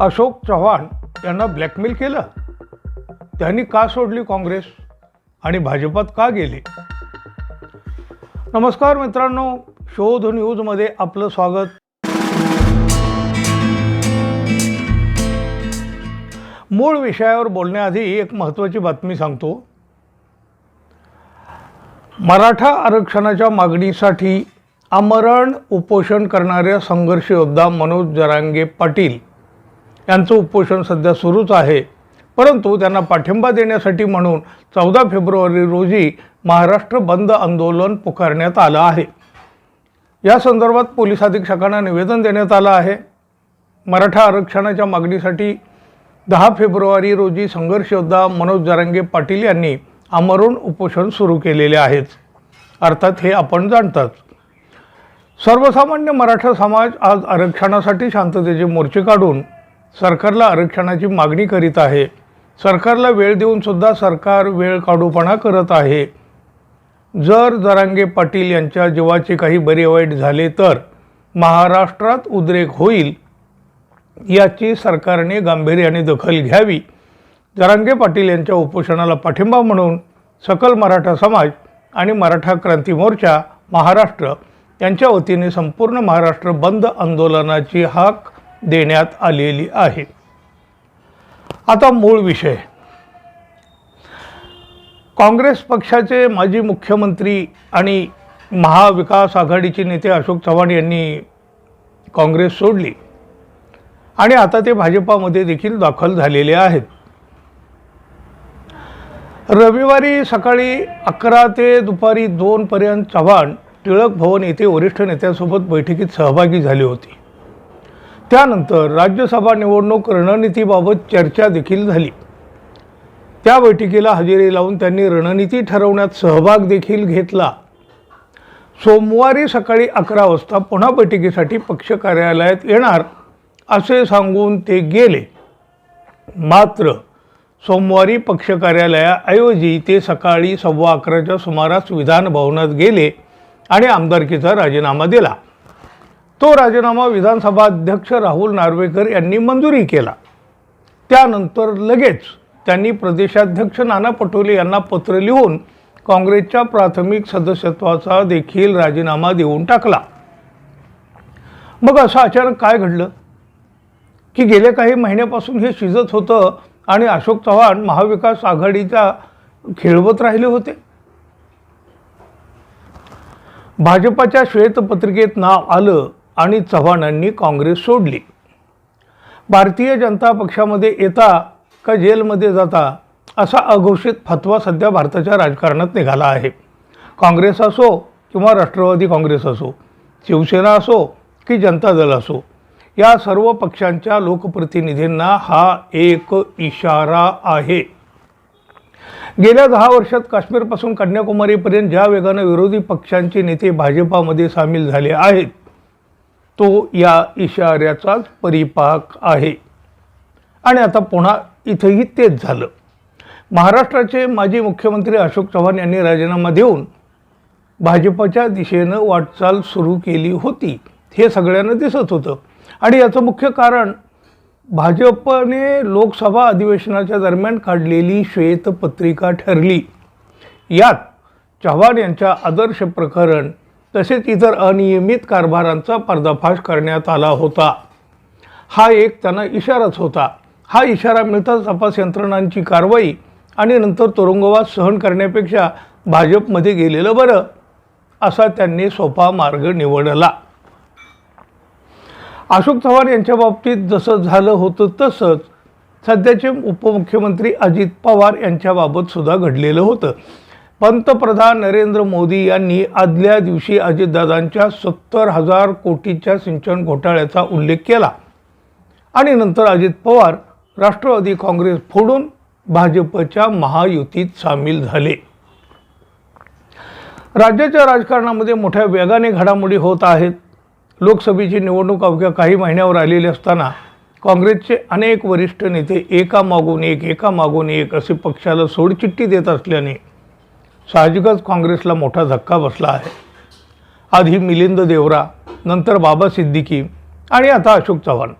अशोक चव्हाण यांना ब्लॅकमेल केलं. त्यांनी का सोडली काँग्रेस? आणि भाजपात का गेले? नमस्कार मित्रांनो शोध न्यूजमध्ये आपलं स्वागत. मूळ विषयावर बोलण्याआधी एक महत्त्वाची बातमी सांगतो. मराठा आरक्षणाच्या मागणीसाठी आमरण उपोषण करणाऱ्या संघर्ष योद्धा मनोज जरांगे पाटील यांचं उपोषण सध्या सुरूच आहे. परंतु त्यांना पाठिंबा देण्यासाठी म्हणून चौदा फेब्रुवारी रोजी महाराष्ट्र बंद आंदोलन पुकारण्यात आलं आहे. या संदर्भात पोलीस अधीक्षकांना निवेदन देण्यात आलं आहे. मराठा आरक्षणाच्या मागणीसाठी दहा फेब्रुवारी रोजी संघर्ष योद्धा मनोज जरांगे पाटील यांनी आमरण उपोषण सुरू केलेले आहेत. अर्थात हे आपण जाणतात. सर्वसामान्य मराठा समाज आज आरक्षणासाठी शांततेचे मोर्चे काढून सरकारला आरक्षणाची मागणी करीत आहे. सरकारला वेळ देऊन सुद्धा सरकार वेळ काढूपणा करत आहे. जर जरांगे पाटील यांच्या जीवाचे काही बरे वाईट झाले तर महाराष्ट्रात उद्रेक होईल याची सरकारने गांभीर्याने दखल घ्यावी. जरांगे पाटील यांच्या उपोषणाला पाठिंबा म्हणून सकल मराठा समाज आणि मराठा क्रांती मोर्चा महाराष्ट्र यांच्या वतीने संपूर्ण महाराष्ट्र बंद आंदोलनाची हाक देण्यात आलेली आहे. आता मूळ विषय. काँग्रेस पक्षाचे माजी मुख्यमंत्री आणि महाविकास आघाडीचे नेते अशोक चव्हाण यांनी काँग्रेस सोडली. आणि आता ते भाजपामध्ये देखील दाखल झालेले आहेत. रविवारी सकाळी अकरा ते दुपारी दोनपर्यंत चव्हाण टिळक भवन येथे वरिष्ठ नेत्यांसोबत बैठकीत सहभागी झाले होते. त्यानंतर राज्यसभा निवडणूक रणनीतीबाबत चर्चा देखील झाली. त्या बैठकीला हजेरी लावून त्यांनी रणनीती ठरवण्यात सहभाग देखील घेतला. सोमवारी सकाळी अकरा वाजता पुन्हा बैठकीसाठी पक्ष कार्यालयात येणार असे सांगून ते गेले. मात्र सोमवारी पक्ष कार्यालयाऐवजी ते सकाळी सव्वा अकराच्या सुमारास विधान भवनात गेले आणि आमदारकीचा राजीनामा दिला. तो राजीनामा विधानसभा अध्यक्ष राहुल नार्वेकर यांनी मंजुरी केला. त्यानंतर लगेच त्यांनी प्रदेशाध्यक्ष नाना पटोले यांना पत्र लिहून काँग्रेसच्या प्राथमिक सदस्यत्वाचा देखील राजीनामा देऊन टाकला. मग असं अचानक काय घडलं? की गेल्या काही महिन्यापासून हे शिजत होतं आणि अशोक चव्हाण महाविकास आघाडीचा खेळवत राहिले होते? भाजपाच्या श्वेतपत्रिकेत नाव आलं आणि चव्हाणांनी काँग्रेस सोडली. भारतीय जनता पक्षामध्ये येता का जेलमध्ये जाता असा अघोषित फतवा सध्या भारताच्या राजकारणात निघाला आहे. काँग्रेस असो किंवा राष्ट्रवादी काँग्रेस असो शिवसेना असो की जनता दल असो या सर्व पक्षांच्या लोकप्रतिनिधींना हा एक इशारा आहे. गेल्या दहा वर्षात काश्मीरपासून कन्याकुमारीपर्यंत ज्या वेगानं विरोधी पक्षांचे नेते भाजपामध्ये सामील झाले आहेत तो या इशाऱ्याचाच परिपाक आहे. आणि आता पुन्हा इथंही तेच झालं. महाराष्ट्राचे माजी मुख्यमंत्री अशोक चव्हाण यांनी राजीनामा देऊन भाजपच्या दिशेनं वाटचाल सुरू केली होती. हे सगळ्यांना दिसत होतं. आणि याचं मुख्य कारण भाजपने लोकसभा अधिवेशनाच्या दरम्यान काढलेली श्वेतपत्रिका ठरली. यात चव्हाण यांच्या आदर्श प्रकरण तसेच इतर अनियमित कारभारांचा पर्दाफाश करण्यात आला होता. हा एक त्यांना इशाराच होता. हा इशारा मिळताच तपास यंत्रणांची कारवाई आणि नंतर तुरुंगवास सहन करण्यापेक्षा भाजपमध्ये गेलेलं बरं असा त्यांनी सोपा मार्ग निवडला. अशोक चव्हाण यांच्या बाबतीत जसं झालं होतं तसंच सध्याचे उपमुख्यमंत्री अजित पवार यांच्याबाबत सुद्धा घडलेलं होतं. पंतप्रधान नरेंद्र मोदी यांनी आदल्या दिवशी अजितदादांच्या सत्तर हजार कोटीच्या सिंचन घोटाळ्याचा उल्लेख केला. आणि नंतर अजित पवार राष्ट्रवादी काँग्रेस फोडून भाजपच्या महायुतीत सामील झाले. राज्याच्या राजकारणामध्ये मोठ्या वेगाने घडामोडी होत आहेत. लोकसभेची निवडणूक अवघ्या काही महिन्यावर आलेली असताना काँग्रेसचे अनेक वरिष्ठ नेते एकामागून एक एकामागून एक असे पक्षाला सोडचिठ्ठी देत असल्याने साहजिकच काँग्रेसला मोठा धक्का बसला आहे. आधी मिलिंद देवरा नंतर बाबा सिद्दीकी आणि आता अशोक चव्हाण.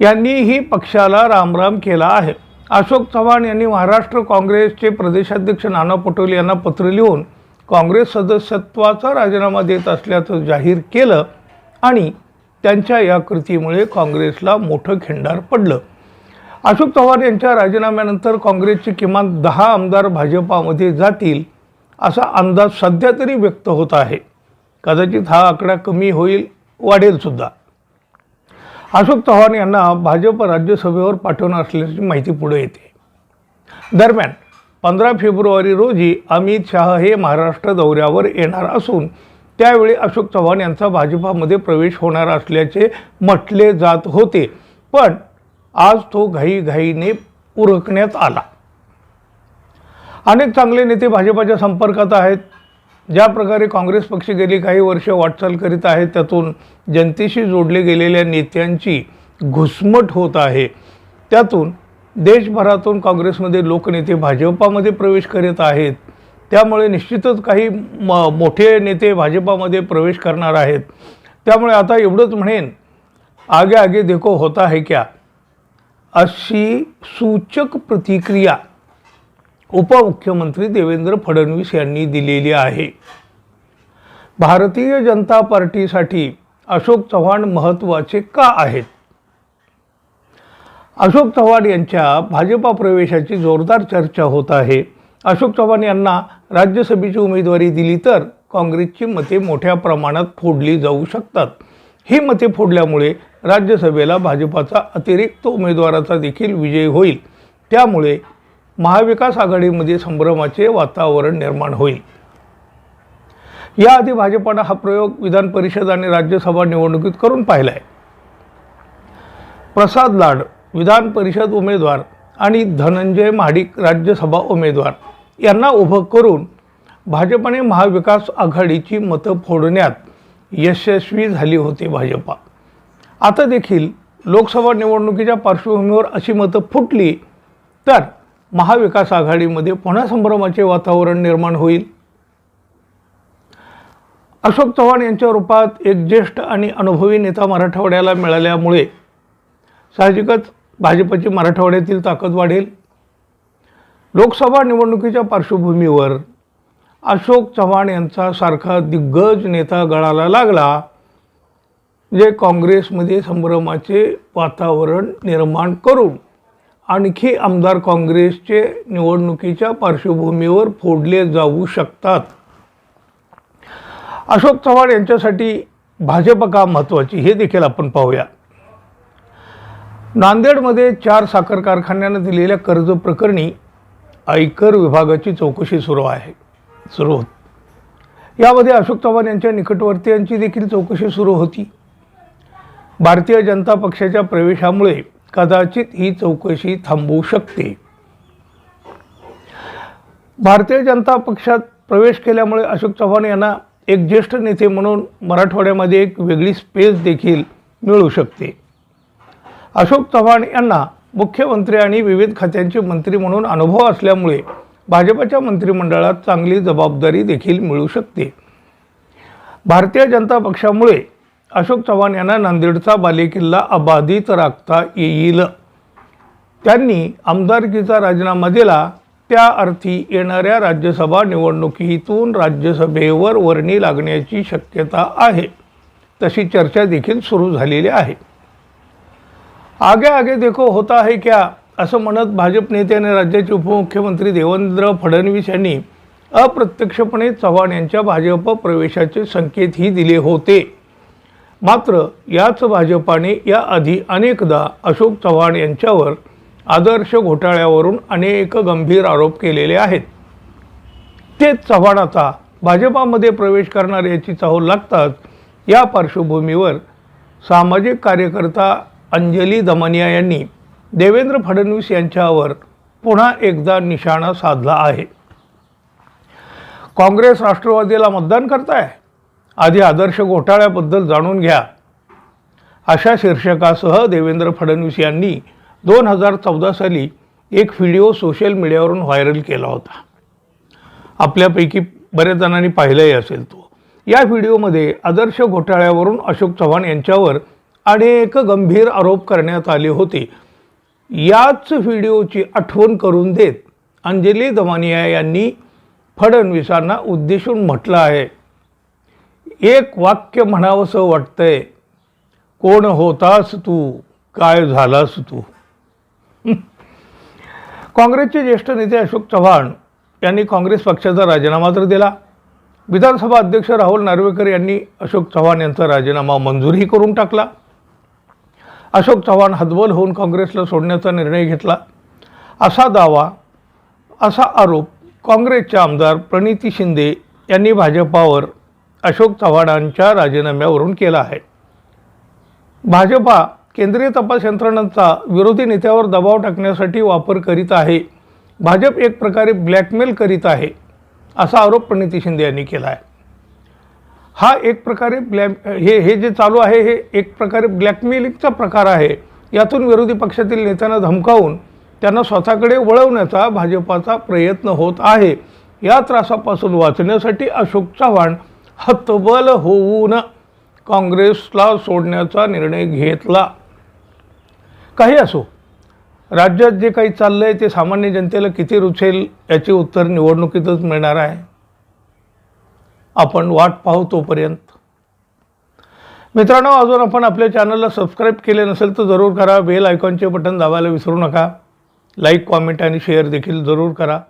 यांनीही पक्षाला रामराम केला आहे. अशोक चव्हाण यांनी महाराष्ट्र काँग्रेसचे प्रदेशाध्यक्ष नाना पटोले यांना पत्र लिहून काँग्रेस सदस्यत्वाचा राजीनामा देत असल्याचं जाहीर केलं आणि त्यांच्या या कृतीमुळे काँग्रेसला मोठं खिंडार पडलं. अशोक चव्हाण यांच्या राजीनाम्यानंतर काँग्रेसचे किमान दहा आमदार भाजपामध्ये जातील असा अंदाज सध्या तरी व्यक्त होत आहे. कदाचित हा आकडा कमी होईल वाढेल सुद्धा. अशोक चव्हाण यांना भाजप राज्यसभेवर पाठवणार असल्याची माहिती पुढे येते. दरम्यान पंधरा फेब्रुवारी रोजी अमित शहा हे महाराष्ट्र दौऱ्यावर येणार असून त्यावेळी अशोक चव्हाण यांचा भाजपामध्ये प्रवेश होणार असल्याचे म्हटले जात होते. पण आज तो घाईघाईने उरकण्यात आला. अनेक चांगले नेते भाजपाच्या संपर्कात आहेत. ज्या प्रकारे काँग्रेस पक्ष गेली काही वर्ष वाटचाल करीत आहेत त्यातून जनतेशी जोडले गेलेल्या नेत्यांची घुसमट होत आहे. त्यातून देशभरातून काँग्रेसमध्ये लोकनेते भाजपामध्ये प्रवेश करीत आहेत. त्यामुळे निश्चितच काही म मोठे नेते भाजपामध्ये प्रवेश करणार आहेत. त्यामुळे आता एवढंच म्हणेन आगे आगे देखो होता है क्या? अशी सूचक प्रतिक्रिया उपमुख्यमंत्री देवेंद्र फडणवीस यांनी दिलेली आहे. भारतीय जनता पार्टीसाठी अशोक चव्हाण महत्त्वाचे का आहेत? अशोक चव्हाण यांच्या भाजपा प्रवेशाची जोरदार चर्चा होत आहे. अशोक चव्हाण यांना राज्यसभेची उमेदवारी दिली तर काँग्रेसची मते मोठ्या प्रमाणात फोडली जाऊ शकतात. ही मते फोडल्यामुळे राज्यसभेला भाजपाचा अतिरिक्त उमेदवाराचा देखील विजय होईल. त्यामुळे महाविकास आघाडीमध्ये संभ्रमाचे वातावरण निर्माण होईल. याआधी भाजपानं हा प्रयोग विधान परिषद आणि राज्यसभा निवडणुकीत करून पाहिला आहे प्रसाद लाड विधान परिषद उमेदवार आणि धनंजय महाडिक राज्यसभा उमेदवार यांना उभं करून भाजपाने महाविकास आघाडीची मतं फोडण्यात यशस्वी झाली होती भाजपा. आता देखील लोकसभा निवडणुकीच्या पार्श्वभूमीवर अशी मतं फुटली तर महाविकास आघाडीमध्ये पुन्हा संभ्रमाचे वातावरण निर्माण होईल? अशोक चव्हाण यांच्या रूपात एक ज्येष्ठ आणि अनुभवी नेता मराठवाड्याला मिळाल्यामुळे साहजिकच भाजपची मराठवाड्यातील ताकद वाढेल. लोकसभा निवडणुकीच्या पार्श्वभूमीवर अशोक चव्हाण यांचा सारखा दिग्गज नेता गळाला लागला जे काँग्रेसमध्ये संभ्रमाचे वातावरण निर्माण करून आणखी आमदार काँग्रेसचे निवडणुकीच्या पार्श्वभूमीवर फोडले जाऊ शकतात. अशोक चव्हाण यांच्यासाठी भाजप का महत्त्वाची हे देखील आपण पाहूया. नांदेडमध्ये चार साखर कारखान्यांना दिलेल्या कर्ज प्रकरणी आयकर विभागाची चौकशी सुरू आहे सुरू होत. यामध्ये अशोक चव्हाण यांच्या निकटवर्तीयांची देखील चौकशी सुरू होती. भारतीय जनता पक्षाच्या प्रवेशामुळे कदाचित ही चौकशी थांबवू शकते. भारतीय जनता पक्षात प्रवेश केल्यामुळे अशोक चव्हाण यांना एक ज्येष्ठ नेते म्हणून मराठवाड्यामध्ये एक वेगळी स्पेस देखील मिळू शकते. अशोक चव्हाण यांना मुख्यमंत्री आणि विविध खात्यांचे मंत्री म्हणून अनुभव असल्यामुळे भाजपच्या मंत्रिमंडळात चांगली जबाबदारी देखील मिळू शकते. भारतीय जनता पक्षामुळे अशोक चव्हाण यांना नांदेडचा बालेकिल्ला अबाधित राखता येईल. त्यांनी आमदारकीचा राजीनामा दिला. त्या अर्थी येणाऱ्या राज्यसभा निवडणुकीतून राज्यसभेवर वर्णी लागण्याची शक्यता आहे. तशी चर्चा देखील सुरू झालेली आहे. आगे आगे देखो होता आहे क्या? असं म्हणत भाजप नेते आणि राज्याचे उपमुख्यमंत्री देवेंद्र फडणवीस यांनी अप्रत्यक्षपणे चव्हाण यांच्या भाजप प्रवेशाचे संकेतही दिले होते. मात्र याच भाजपाने याआधी अनेकदा अशोक चव्हाण यांच्यावर आदर्श घोटाळ्यावरून अनेक गंभीर आरोप केलेले आहेत. तेच चव्हाण आता भाजपामध्ये प्रवेश करणार याची चाहूल लागतात या पार्श्वभूमीवर सामाजिक कार्यकर्ता अंजली दमनिया यांनी देवेंद्र फडणवीस यांच्यावर पुन्हा एकदा निशाणा साधला आहे. काँग्रेस राष्ट्रवादीला मतदान करताय? आधी आदर्श घोटाळ्याबद्दल जाणून घ्या. अशा शीर्षकासह देवेंद्र फडणवीस यांनी दोन हजार चौदा साली एक व्हिडिओ सोशल मीडियावरून व्हायरल केला होता. आपल्यापैकी बऱ्याच जणांनी पाहिलाही असेल तो. या व्हिडिओमध्ये आदर्श घोटाळ्यावरून अशोक चव्हाण यांच्यावर अनेक गंभीर आरोप करण्यात आले होते. याच व्हिडिओची आठवण करून देत अंजली दमानिया यांनी फडणवीसांना उद्देशून म्हटलं आहे. एक वाक्य म्हणावंसं वाटतंय. कोण होतास तू? काय झालास तू? काँग्रेसचे ज्येष्ठ नेते अशोक चव्हाण यांनी काँग्रेस पक्षाचा राजीनामा तर दिला. विधानसभा अध्यक्ष राहुल नार्वेकर यांनी अशोक चव्हाण यांचा राजीनामा मंजूरही करून टाकला. अशोक चव्हाण हतबल होऊन काँग्रेसला सोडण्याचा निर्णय घेतला. असा दावा असा आरोप काँग्रेसच्या आमदार प्रणिती शिंदे यांनी भाजपावर अशोक चव्हाणांच्या राजीनाम्यावरून केला आहे. भाजपा केंद्रीय तपास यंत्रणांचा विरोधी नेत्यावर दबाव टाकण्यासाठी वापर करीत आहे. भाजप एक प्रकारे ब्लॅकमेल करीत आहे असा आरोप प्रणिती शिंदे यांनी केला आहे. हा एक प्रकारे ब्लॅक हे हे जे चालू आहे हे एक प्रकारे ब्लॅकमेलिंगचा प्रकार आहे. यातून विरोधी पक्षातील नेत्यांना धमकावून त्यांना स्वतःकडे वळवण्याचा भाजपाचा प्रयत्न होत आहे. या त्रासापासून वाचण्यासाठी अशोक चव्हाण हतबल होऊन काँग्रेसला सोडण्याचा निर्णय घेतला. काही असो राज्यात जे काही चाललं आहे ते सामान्य जनतेला किती रुचेल याचे उत्तर निवडणुकीतच मिळणार आहे. आपण वाट पाहू तोपर्यंत. मित्रांनो अजून आपण आपल्या चॅनलला सबस्क्राईब केले नसेल तर जरूर करा. बेल आयकॉनचे बटन दाबायला विसरू नका. लाईक कॉमेंट आणि शेअर देखील जरूर करा.